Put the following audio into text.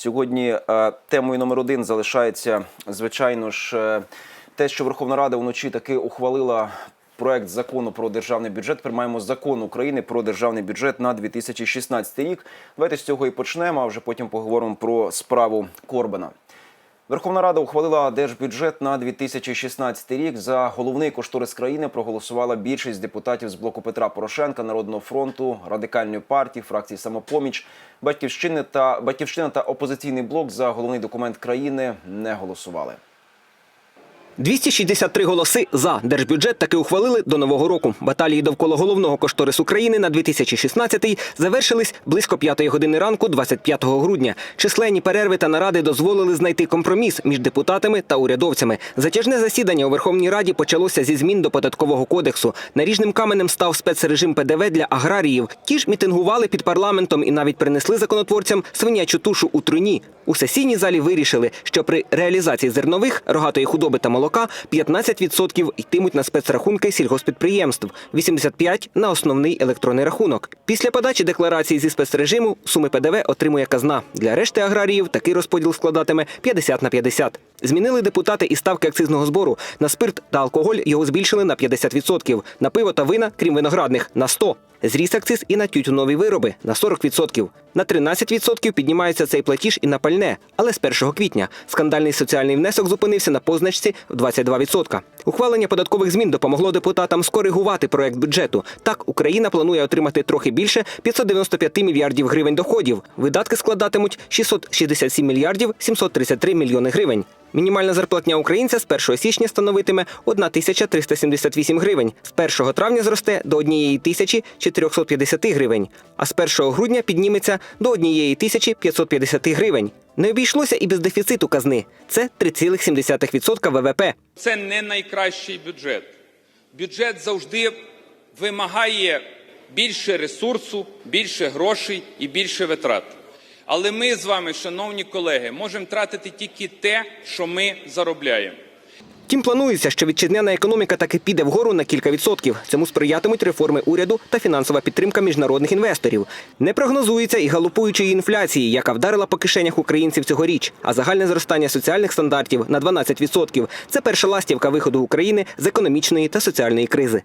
Сьогодні е, темою номер один залишається, звичайно ж, е, те, що Верховна Рада вночі таки ухвалила проект закону про державний бюджет. Приймаємо закон України про державний бюджет на 2016 рік. Давайте з цього і почнемо, а вже потім поговоримо про справу Корбана. Верховна Рада ухвалила держбюджет на 2016 рік. За головний кошторис країни проголосувала більшість депутатів з блоку Петра Порошенка, Народного фронту, радикальної партії, фракції самопоміч, батьківщини та батьківщина та опозиційний блок за головний документ країни не голосували. 263 голоси за держбюджет таки ухвалили до нового року. Баталії довкола головного кошторису країни на 2016-й завершились близько 5 години ранку, 25 грудня. Численні перерви та наради дозволили знайти компроміс між депутатами та урядовцями. Затяжне засідання у Верховній Раді почалося зі змін до податкового кодексу. Наріжним каменем став спецрежим ПДВ для аграріїв. Ті ж мітингували під парламентом і навіть принесли законотворцям свинячу тушу у труні. У сесійній залі вирішили, що при реалізації зернових, рогатої худоби та молока 15% йтимуть на спецрахунки сільгоспідприємств, 85% – на основний електронний рахунок. Після подачі декларації зі спецрежиму суми ПДВ отримує казна. Для решти аграріїв такий розподіл складатиме 50 на 50. Змінили депутати і ставки акцизного збору. На спирт та алкоголь його збільшили на 50%, на пиво та вина, крім виноградних, на 100%. Зріс акциз і на тютюнові вироби на 40%. На 13% піднімається цей платіж і на пальне, але з 1 квітня скандальний соціальний внесок зупинився на позначці в 22%. Ухвалення податкових змін допомогло депутатам скоригувати проект бюджету. Так, Україна планує отримати трохи більше 595 мільярдів гривень доходів. Видатки складатимуть 667 мільярдів 733 мільйони гривень. Мінімальна зарплатня українця з 1 січня становитиме 1378 гривень, з 1 травня зросте до 1450 гривень, а з 1 грудня підніметься до 1550 гривень. Не обійшлося і без дефіциту казни. Це 3,7% ВВП. Це не найкращий бюджет. Бюджет завжди вимагає більше ресурсу, більше грошей і більше витрат. Але ми з вами, шановні колеги, можемо тратити тільки те, що ми заробляємо. Втім, планується, що вітчизняна економіка таки піде вгору на кілька відсотків. Цьому сприятимуть реформи уряду та фінансова підтримка міжнародних інвесторів. Не прогнозується і галопуючої інфляції, яка вдарила по кишенях українців цьогоріч. А загальне зростання соціальних стандартів на 12% – це перша ластівка виходу України з економічної та соціальної кризи.